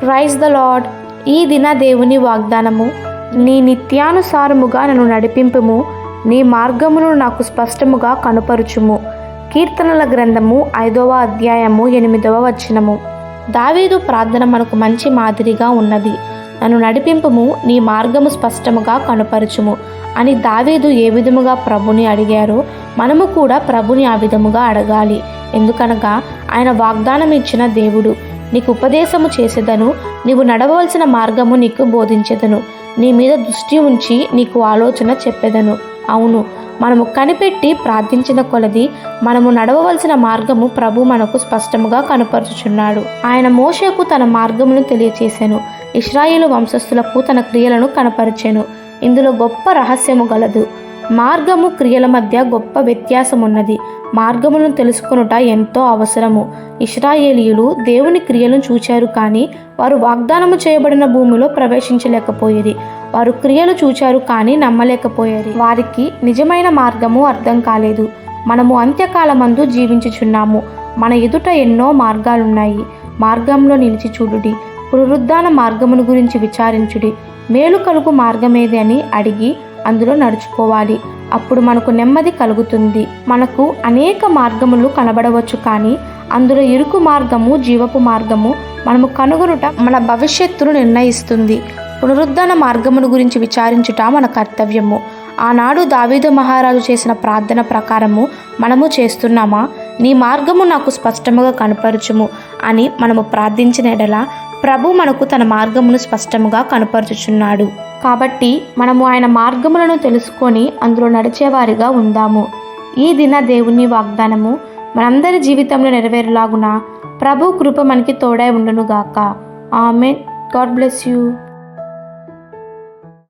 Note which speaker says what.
Speaker 1: Praise the lord ఈ దిన దేవుని వాగ్దానము నీ నిత్యానుసారముగా నన్ను నడిపింపుము నీ మార్గమును నాకు స్పష్టముగా కనుపరుచుము. కీర్తనల గ్రంథము ఐదవ అధ్యాయము ఎనిమిదవ వచనము. దావీదు ప్రార్థన మనకు మంచి మాదిరిగా ఉన్నది. నన్ను నడిపింపుము నీ మార్గము స్పష్టముగా కనుపరచుము అని దావీదు ఏ విధముగా ప్రభుని అడిగారో మనము కూడా ప్రభుని ఆ విధముగా అడగాలి. ఎందుకనగా ఆయన వాగ్దానం ఇచ్చిన దేవుడు నీకు ఉపదేశము చేసేదను నీవు నడవవలసిన మార్గము నీకు బోధించెదను. నీ మీద దృష్టి ఉంచి నీకు ఆలోచన చెప్పెదను. అవును మనము కనిపెట్టి ప్రార్థించిన కొలది మనము నడవవలసిన మార్గము ప్రభు మనకు స్పష్టముగా కనపరుచుచున్నాడు. ఆయన మోషకు తన మార్గమును తెలియచేశాను ఇస్రాయేలు వంశస్థులకు తన క్రియలను కనపరిచెను. ఇందులో గొప్ప రహస్యము గలదు. మార్గము క్రియల మధ్య గొప్ప వ్యత్యాసం ఉన్నది మార్గములను తెలుసుకొనుట ఎంతో అవసరము. ఇస్రాయేలీయులు దేవుని క్రియలను చూచారు కానీ వారు వాగ్దానము చేయబడిన భూమిలో ప్రవేశించలేకపోయేది. వారు క్రియలు చూచారు కానీ నమ్మలేకపోయేది. వారికి నిజమైన మార్గము అర్థం కాలేదు. మనము అంత్యకాలమందు జీవించుచున్నాము. మన ఎదుట ఎన్నో మార్గాలున్నాయి. మార్గంలో నిలిచి చూడుడి. పునరుద్ధాన మార్గమును గురించి విచారించుడి. మేలు కలుగు మార్గమేది అని అడిగి అందులో నడుచుకోవాలి. అప్పుడు మనకు నెమ్మది కలుగుతుంది. మనకు అనేక మార్గములు కనబడవచ్చు కానీ అందులో ఇరుకు మార్గము జీవపు మార్గము మనము కనుగొనుట మన భవిష్యత్తును నిర్ణయిస్తుంది. పునరుద్ధరణ మార్గమును గురించి విచారించుట మన కర్తవ్యము. ఆనాడు దావీదు మహారాజు చేసిన ప్రార్థన ప్రకారము మనము చేస్తున్నామా? నీ మార్గము నాకు స్పష్టముగా కనపరచుము అని మనము ప్రార్థించిన ఎడల ప్రభు మనకు తన మార్గమును స్పష్టముగా కనపరుచుచున్నాడు. కాబట్టి మనము ఆయన మార్గములను తెలుసుకొని అందులో నడిచేవారిగా ఉందాము. ఈ దిన దేవుని వాగ్దానము మనందరి జీవితంలో నెరవేరులాగున ప్రభు కృప మనకి తోడై ఉండునుగాక. ఆమె గాడ్ బ్లెస్ యూ.